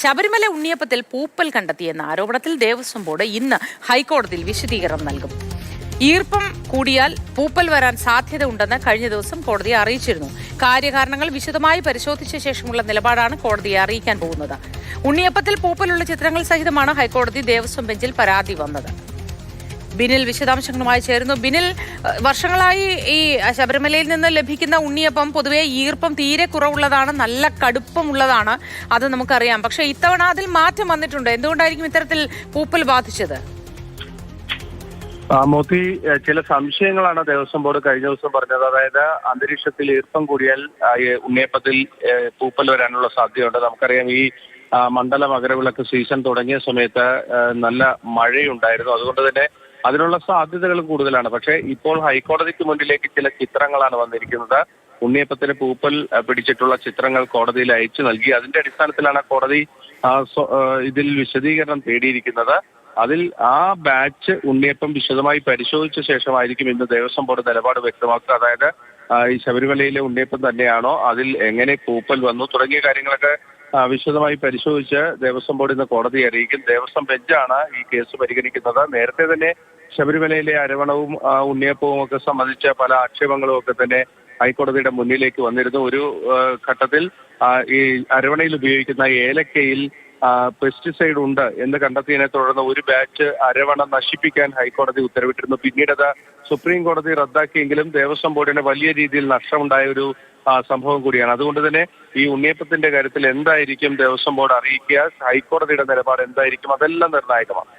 ശബരിമല ഉണ്ണിയപ്പത്തിൽ പൂപ്പൽ കണ്ടെത്തിയെന്ന ആരോപണത്തിൽ ദേവസ്വം ബോർഡ് ഇന്ന് ഹൈക്കോടതിയിൽ വിശദീകരണം നൽകും. ഈർപ്പം കൂടിയാൽ പൂപ്പൽ വരാൻ സാധ്യത ഉണ്ടെന്ന് കഴിഞ്ഞ ദിവസം കോടതിയെ അറിയിച്ചിരുന്നു. കാര്യകാരണങ്ങൾ വിശദമായി പരിശോധിച്ച ശേഷമുള്ള നിലപാടാണ് കോടതിയെ അറിയിക്കാൻ പോകുന്നത്. ഉണ്ണിയപ്പത്തിൽ പൂപ്പലുള്ള ചിത്രങ്ങൾ സഹിതമാണ് ഹൈക്കോടതി ദേവസ്വം ബെഞ്ചിൽ പരാതി വന്നത്. ബിനിൽ വിശദാംശങ്ങളുമായി ചേരുന്നു. ബിനിൽ വർഷങ്ങളായി ഈ ശബരിമലയിൽ നിന്ന് ലഭിക്കുന്ന ഉണ്ണിയപ്പം പൊതുവെ ഈർപ്പം തീരെ കുറവുള്ളതാണ് നല്ല കടുപ്പം ഉള്ളതാണ് അത് നമുക്കറിയാം. പക്ഷെ ഇത്തവണ അതിൽ മാറ്റം വന്നിട്ടുണ്ട്. എന്തുകൊണ്ടായിരിക്കും ഇത്തരത്തിൽ പൂപ്പൽ ബാധിച്ചത്? മോത്തി ചില സംശയങ്ങളാണ് ദേവസ്വം ബോർഡ് കഴിഞ്ഞ ദിവസം പറഞ്ഞത്. അതായത് അന്തരീക്ഷത്തിൽ ഈർപ്പം കൂടിയാൽ ഉണ്ണിയപ്പത്തിൽ പൂപ്പൽ വരാനുള്ള സാധ്യതയുണ്ട്. നമുക്കറിയാം ഈ മണ്ഡല മകരവിളക്ക് സീസൺ തുടങ്ങിയ സമയത്ത് നല്ല മഴയുണ്ടായിരുന്നു. അതുകൊണ്ട് തന്നെ അതിനുള്ള സാധ്യതകൾ കൂടുതലാണ്. പക്ഷേ ഇപ്പോൾ ഹൈക്കോടതിക്ക് മുന്നിലേക്ക് ചില ചിത്രങ്ങളാണ് വന്നിരിക്കുന്നത്. ഉണ്ണിയപ്പത്തിന് പൂപ്പൽ പിടിച്ചിട്ടുള്ള ചിത്രങ്ങൾ കോടതിയിൽ അയച്ചു നൽകി. അതിന്റെ അടിസ്ഥാനത്തിലാണ് കോടതി ഇതിൽ വിശദീകരണം തേടിയിരിക്കുന്നത്. അതിൽ ആ ബാച്ച് ഉണ്ണിയപ്പം വിശദമായി പരിശോധിച്ച ശേഷമായിരിക്കും ഇന്ന് ദേവസ്വം ബോർഡ് നിലപാട് വ്യക്തമാക്കുക. അതായത് ഈ ശബരിമലയിലെ ഉണ്ണിയപ്പം തന്നെയാണോ? അതിൽ എങ്ങനെ പൂപ്പൽ വന്നു? തുടങ്ങിയ കാര്യങ്ങളൊക്കെ വിശദമായി പരിശോധിച്ച് ദേവസ്വം ബോർഡ് ഇന്ന് കോടതിയെ അറിയിക്കും. ദേവസ്വം ബെഞ്ചാണ് ഈ കേസ് പരിഗണിക്കുന്നത്. നേരത്തെ തന്നെ ശബരിമലയിലെ അരവണവും ഉണ്ണിയപ്പവും ഒക്കെ സംബന്ധിച്ച പല ആക്ഷേപങ്ങളും ഒക്കെ തന്നെ ഹൈക്കോടതിയുടെ മുന്നിലേക്ക് വന്നിരുന്നു. ഒരു ഘട്ടത്തിൽ ഈ അരവണയിൽ ഉപയോഗിക്കുന്ന ഏലക്കയിൽ പെസ്റ്റിസൈഡ് ഉണ്ട് എന്ന് കണ്ടെത്തിയതിനെ തുടർന്ന് ഒരു ബാച്ച് അരവണ നശിപ്പിക്കാൻ ഹൈക്കോടതി ഉത്തരവിട്ടിരുന്നു. പിന്നീട് അത് സുപ്രീം കോടതി റദ്ദാക്കിയെങ്കിലും ദേവസ്വം ബോർഡിന് വലിയ രീതിയിൽ നഷ്ടമുണ്ടായ ഒരു സംഭവം കൂടിയാണ്. അതുകൊണ്ട് തന്നെ ഈ ഉണ്ണിയപ്പത്തിന്റെ കാര്യത്തിൽ എന്തായിരിക്കും ദേവസ്വം ബോർഡ് അറിയിക്കുക ഹൈക്കോടതിയുടെ നിലപാട് എന്തായിരിക്കും അതെല്ലാം നിർണായകമാണ്.